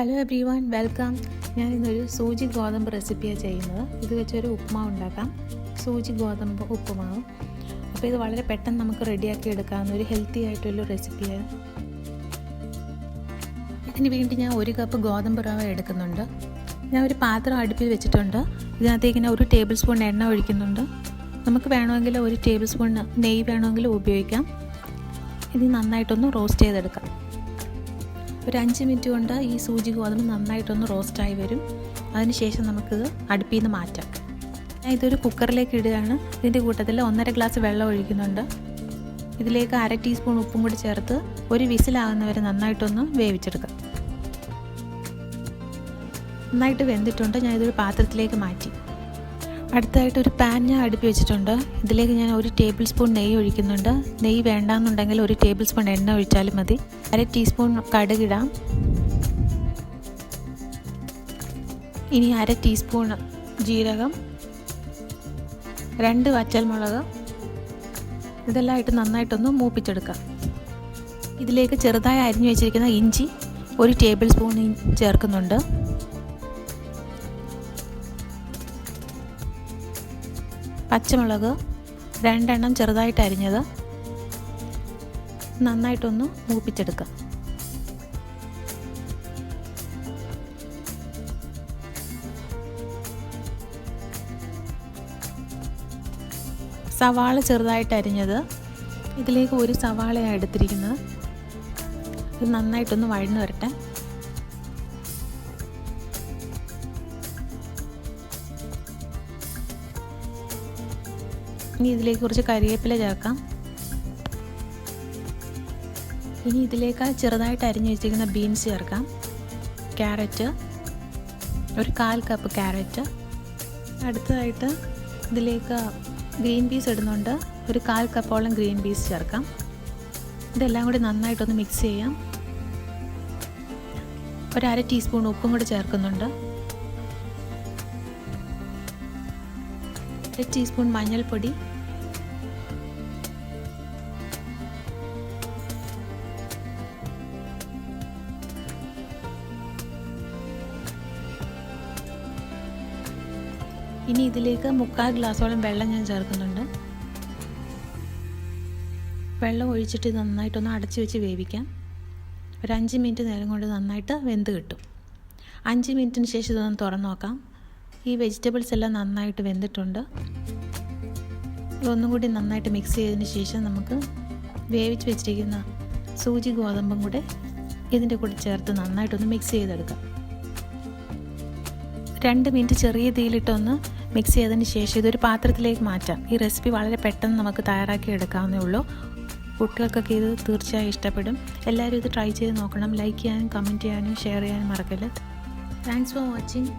Hello every one welcome ഞാൻ ഇന്നൊരു സൂചി ഗോതമ്പ് റെസിപ്പിയാണ് ചെയ്യുന്നത്. ഇത് വെച്ചൊരു ഉപ്പുമാവ് ഉണ്ടാക്കാം. സൂചി ഗോതമ്പ് ഉപ്പുമാവ് അപ്പോൾ ഇത് വളരെ പെട്ടെന്ന് നമുക്ക് റെഡിയാക്കി എടുക്കാവുന്ന ഒരു ഹെൽത്തി ആയിട്ടുള്ള റെസിപ്പിയാണ് ഇതിന് വേണ്ടി ഞാൻ ഒരു കപ്പ് ഗോതമ്പ് റവ എടുക്കുന്നുണ്ട്. ഞാൻ ഒരു പാത്രം അടുപ്പിൽ വെച്ചിട്ടുണ്ട്. ഇതിനകത്തേക്ക് ഞാൻ ഒരു ടേബിൾ സ്പൂൺ എണ്ണ ഒഴിക്കുന്നുണ്ട്. നമുക്ക് വേണമെങ്കിൽ ഒരു ടേബിൾ സ്പൂൺ നെയ്യ് വേണമെങ്കിൽ ഉപയോഗിക്കാം. ഇത് നന്നായിട്ടൊന്ന് റോസ്റ്റ് ചെയ്തെടുക്കാം. ഒരു അഞ്ച് മിനിറ്റ് കൊണ്ട് ഈ സൂചി ഗോതമ്പ് നന്നായിട്ടൊന്ന് റോസ്റ്റായി വരും. അതിനുശേഷം നമുക്കിത് അടുപ്പിൽ നിന്ന് മാറ്റാം. ഞാൻ ഇതൊരു കുക്കറിലേക്ക് ഇടുകയാണ്. ഇതിന്റെ കൂട്ടത്തിൽ ഒന്നര ഗ്ലാസ് വെള്ളം ഒഴിക്കുന്നുണ്ട്. ഇതിലേക്ക് അര ടീസ്പൂൺ ഉപ്പും കൂടി ചേർത്ത് ഒരു വിസിലാകുന്നവരെ നന്നായിട്ടൊന്ന് വേവിച്ചെടുക്കാം. നന്നായിട്ട് വെന്തിട്ടുണ്ട്. ഞാൻ ഇതൊരു പാത്രത്തിലേക്ക് മാറ്റി. അടുത്തായിട്ട് ഒരു പാൻ ഞാൻ അടുപ്പി വെച്ചിട്ടുണ്ട്. ഇതിലേക്ക് ഞാൻ ഒരു ടേബിൾ സ്പൂൺ നെയ്യ് ഒഴിക്കുന്നുണ്ട്. നെയ്യ് വേണ്ടാന്നുണ്ടെങ്കിൽ ഒരു ടേബിൾ സ്പൂൺ എണ്ണ ഒഴിച്ചാലും മതി. അര ടീസ്പൂൺ കടുകിടാം ഇനി അര ടീസ്പൂൺ ജീരകം. രണ്ട് വറ്റൽമുളക്. ഇതെല്ലാം ഇട്ട് നന്നായിട്ടൊന്ന് മൂപ്പിച്ചെടുക്കാം. ഇതിലേക്ക് ചെറുതായി അരിഞ്ഞു വെച്ചിരിക്കുന്ന ഇഞ്ചി ഒരു ടേബിൾ സ്പൂൺ ചേർക്കുന്നുണ്ട്. പച്ചമുളക് രണ്ടെണ്ണം ചെറുതായിട്ട് അരിഞ്ഞത് നന്നായിട്ടൊന്ന് മൂപ്പിച്ചെടുക്കുക. സവാള ചെറുതായിട്ട് അരിഞ്ഞത് ഇതിലേക്ക് ഒരു സവാളയാണ് എടുത്തിരിക്കുന്നത്. ഇത് നന്നായിട്ടൊന്ന് വഴന്നു വരട്ടെ. ഇനി ഇതിലേക്ക് കുറച്ച് കരിവേപ്പില ചേർക്കാം. ഇനി ഇതിലേക്ക് ചെറുതായിട്ട് അരിഞ്ഞു വെച്ചിരിക്കുന്ന ബീൻസ് ചേർക്കാം. ക്യാരറ്റ് ഒരു കാൽ കപ്പ് ക്യാരറ്റ്. അടുത്തതായിട്ട് ഇതിലേക്ക് ഗ്രീൻ പീസ് ഇടുന്നുണ്ട്. ഒരു കാൽ കപ്പോളം ഗ്രീൻ പീസ് ചേർക്കാം. ഇതെല്ലാം കൂടി നന്നായിട്ടൊന്ന് മിക്സ് ചെയ്യാം. ഒരു അര ടീസ്പൂൺ ഉപ്പും കൂടി ചേർക്കുന്നുണ്ട്. അര ടീസ്പൂൺ മഞ്ഞൾപ്പൊടി. ഇനി ഇതിലേക്ക് മുക്കാൽ ഗ്ലാസോളം വെള്ളം ഞാൻ ചേർക്കുന്നുണ്ട്. വെള്ളം ഒഴിച്ചിട്ട് നന്നായിട്ടൊന്ന് അടച്ചു വെച്ച് വേവിക്കാം. ഒരു അഞ്ച് മിനിറ്റ് നേരം കൊണ്ട് നന്നായിട്ട് വെന്ത് കിട്ടും. അഞ്ച് മിനിറ്റിന് ശേഷം ഇതൊന്ന് തുറന്നു നോക്കാം. ഈ വെജിറ്റബിൾസ് എല്ലാം നന്നായിട്ട് വെന്തിട്ടുണ്ട്. ഇതൊന്നും കൂടി നന്നായിട്ട് മിക്സ് ചെയ്തതിന് ശേഷം നമുക്ക് വേവിച്ച് വെച്ചിരിക്കുന്ന സൂചി ഗോതമ്പും കൂടെ ഇതിന്റെ കൂടെ ചേർത്ത് നന്നായിട്ടൊന്ന് മിക്സ് ചെയ്തെടുക്കാം. രണ്ട് മിനിറ്റ് ചെറിയ തീയിലിട്ടൊന്ന് മിക്സ് ചെയ്തതിന് ശേഷം ഇതൊരു പാത്രത്തിലേക്ക് മാറ്റാം. ഈ റെസിപ്പി വളരെ പെട്ടെന്ന് നമുക്ക് തയ്യാറാക്കി എടുക്കാവുന്നേ ഉള്ളൂ. കുട്ടികൾക്കൊക്കെ ഇത് തീർച്ചയായും ഇഷ്ടപ്പെടും. എല്ലാവരും ഇത് ട്രൈ ചെയ്ത് നോക്കണം. ലൈക്ക് ചെയ്യാനും കമന്റ് ചെയ്യാനും ഷെയർ ചെയ്യാനും മറക്കല്ല താങ്ക്സ് ഫോർ വാച്ചിങ്